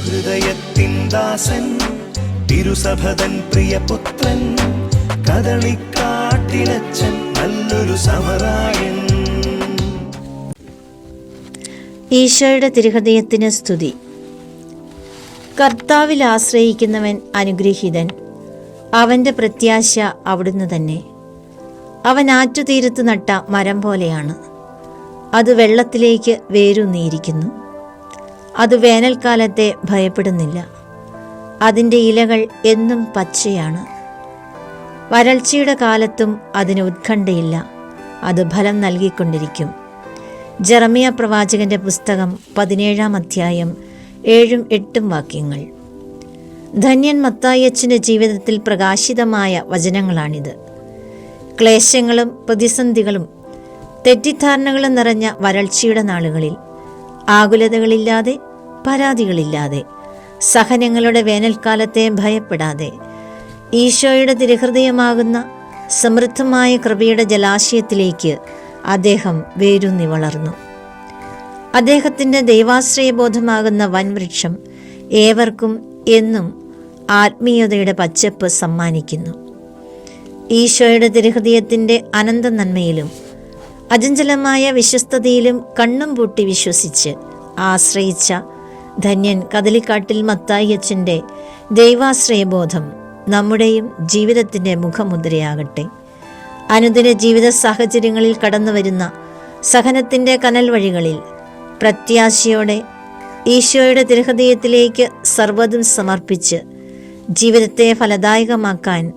ഹൃദയത്തിൻ ദാസൻ തിരുസഭതൻ പ്രിയപുത്രൻ കദളിക്കാട്ടിലച്ചൻ നല്ലൊരു സമരായൻ. ഈശോയുടെ തിരുഹൃദയത്തിന് സ്തുതി. കർത്താവിൽ ആശ്രയിക്കുന്നവൻ അനുഗ്രഹീതൻ അവന്റെ പ്രത്യാശ അവിടുന്ന് തന്നെ. അവൻ ആറ്റുതീരത്ത് നട്ട മരം പോലെയാണ്. അത് വെള്ളത്തിലേക്ക് വേരൂന്നിയിരിക്കുന്നു. അത് വേനൽക്കാലത്തെ ഭയപ്പെടുന്നില്ല. അതിന്റെ ഇലകൾ എന്നും പച്ചയാണ്. വരൾച്ചയുടെ കാലത്തും അതിന് ഉത്കണ്ഠയില്ല. അത് ഫലം നൽകിക്കൊണ്ടിരിക്കും. ജെറമിയ പ്രവാചകന്റെ പുസ്തകം പതിനേഴാം അധ്യായം ഏഴും എട്ടും വാക്യങ്ങൾ. ധന്യൻ മത്തായച്ചന്റെ ജീവിതത്തിൽ പ്രകാശിതമായ വചനങ്ങളാണിത്. ക്ലേശങ്ങളും പ്രതിസന്ധികളും തെറ്റിദ്ധാരണകളും നിറഞ്ഞ വരൾച്ചയുടെ നാളുകളിൽ ആകുലതകളില്ലാതെ പരാതികളില്ലാതെ സഹനങ്ങളുടെ വേനൽക്കാലത്തെ ഭയപ്പെടാതെ ഈശോയുടെ തിരുഹൃദയമാകുന്ന സമൃദ്ധമായ കൃപയുടെ ജലാശയത്തിലേക്ക് അദ്ദേഹം വേരുന്നി വളർന്നു. അദ്ദേഹത്തിന്റെ ദൈവാശ്രയബോധമാകുന്ന വൻവൃക്ഷം ഏവർക്കും എന്നും ആത്മീയതയുടെ പച്ചപ്പ് സമ്മാനിക്കുന്നു. ഈശോയുടെ തിരുഹൃദയത്തിന്റെ അനന്ത നന്മയിലും അചഞ്ചലമായ വിശ്വസ്തതയിലും കണ്ണും പൂട്ടി വിശ്വസിച്ച് ആശ്രയിച്ച ധന്യൻ കദലിക്കാട്ടിൽ മത്തായി അച്ഛന്റെ ദൈവാശ്രയബോധം നമ്മുടെയും ജീവിതത്തിന്റെ മുഖമുദ്രയാകട്ടെ. അനുദിന ജീവിത സാഹചര്യങ്ങളിൽ കടന്നു വരുന്ന സഹനത്തിന്റെ കനൽ വഴികളിൽ പ്രത്യാശയോടെ ഈശോയുടെ തിരുഹൃദയത്തിലേക്ക് സർവതും സമർപ്പിച്ച് ജീവിതത്തെ ഫലദായകമാക്കാൻ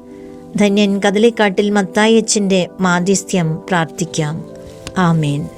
ധന്യൻ കദലിക്കാട്ടിൽ മത്തായച്ചന്റെ മാധ്യസ്ഥ്യം പ്രാർത്ഥിക്കാം. ആമേൻ.